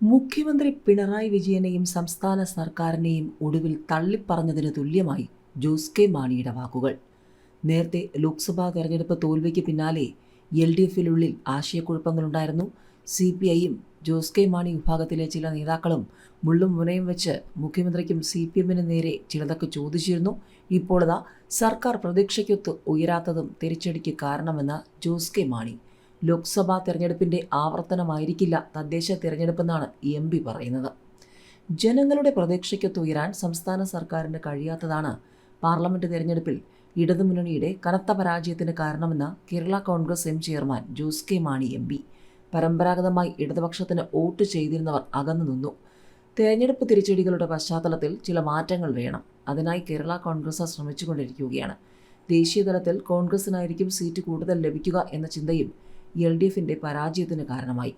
മുഖ്യമന്ത്രി പിണറായി വിജയനെയും സംസ്ഥാന സർക്കാരിനെയും ഒടുവിൽ തള്ളിപ്പറഞ്ഞതിന് തുല്യമായി ജോസ് കെ മാണിയുടെ വാക്കുകൾ. നേരത്തെ ലോക്സഭാ തെരഞ്ഞെടുപ്പ് തോൽവിക്ക് പിന്നാലെ എൽ ഡി എഫിനുള്ളിൽ ആശയക്കുഴപ്പങ്ങളുണ്ടായിരുന്നു. സി പി ഐയും ജോസ് കെ മാണി വിഭാഗത്തിലെ ചില നേതാക്കളും മുള്ളും മുനയും വെച്ച് മുഖ്യമന്ത്രിക്കും സി പി എമ്മിനും നേരെ ചിലതൊക്കെ ചോദിച്ചിരുന്നു. ഇപ്പോഴതാ സർക്കാർ പ്രതീക്ഷയ്ക്കൊത്ത് ഉയരാത്തതും തിരിച്ചടിക്ക് കാരണമെന്ന് ജോസ് കെ മാണി. ലോക്സഭാ തെരഞ്ഞെടുപ്പിന്റെ ആവർത്തനമായിരിക്കില്ല തദ്ദേശ തെരഞ്ഞെടുപ്പെന്നാണ് എം പി പറയുന്നത്. ജനങ്ങളുടെ പ്രതീക്ഷയ്ക്കൊത്തുയരാൻ സംസ്ഥാന സർക്കാരിന് കഴിയാത്തതാണ് പാർലമെന്റ് തെരഞ്ഞെടുപ്പിൽ ഇടതുമുന്നണിയുടെ കനത്ത പരാജയത്തിന് കാരണമെന്ന് Kerala Congress M chairman Jose K Mani M P. പരമ്പരാഗതമായി ഇടതുപക്ഷത്തിന് വോട്ട് ചെയ്തിരുന്നവർ അകന്നു നിന്നു. തെരഞ്ഞെടുപ്പ് തിരിച്ചടികളുടെ പശ്ചാത്തലത്തിൽ ചില മാറ്റങ്ങൾ വേണം. അതിനായി കേരള കോൺഗ്രസ് ശ്രമിച്ചുകൊണ്ടിരിക്കുകയാണ്. ദേശീയതലത്തിൽ കോൺഗ്രസിനായിരിക്കും സീറ്റ് കൂടുതൽ ലഭിക്കുക എന്ന ചിന്തയും എൽ ഡി എഫിന്റെ പരാജയത്തിന് കാരണമായി.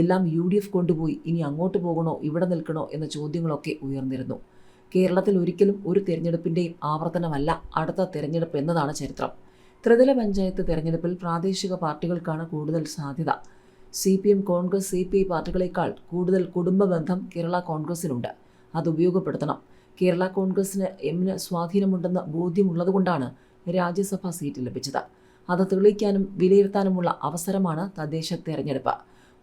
എല്ലാം യു ഡി എഫ് കൊണ്ടുപോയി ഇനി അങ്ങോട്ട് പോകണോ ഇവിടെ നിൽക്കണോ എന്ന ചോദ്യങ്ങളൊക്കെ ഉയർന്നിരുന്നു. കേരളത്തിൽ ഒരിക്കലും ഒരു തെരഞ്ഞെടുപ്പിന്റെയും ആവർത്തനമല്ല അടുത്ത തെരഞ്ഞെടുപ്പ് എന്നതാണ് ചരിത്രം. ത്രിതല പഞ്ചായത്ത് തെരഞ്ഞെടുപ്പിൽ പ്രാദേശിക പാർട്ടികൾക്കാണ് കൂടുതൽ സാധ്യത. C P M Congress C P I പാർട്ടികളെക്കാൾ കൂടുതൽ കുടുംബ ബന്ധം കേരള കോൺഗ്രസിനുണ്ട്. അത് ഉപയോഗപ്പെടുത്തണം. കേരള കോൺഗ്രസിന് എമ്മിന് സ്വാധീനമുണ്ടെന്ന ബോധ്യമുള്ളതുകൊണ്ടാണ് രാജ്യസഭാ സീറ്റ് ലഭിച്ചത്. അത് തെളിയിക്കാനും വിലയിരുത്താനുമുള്ള അവസരമാണ് തദ്ദേശ തെരഞ്ഞെടുപ്പ്.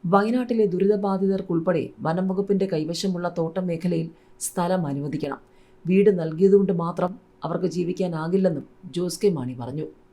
വയനാട്ടിലെ ദുരിതബാധിതർക്കുൾപ്പെടെ വനം കൈവശമുള്ള തോട്ടം മേഖലയിൽ സ്ഥലം അനുവദിക്കണം. വീട് നൽകിയതുകൊണ്ട് മാത്രം അവർക്ക് ജീവിക്കാനാകില്ലെന്നും ജോസ് കെ മാണി പറഞ്ഞു.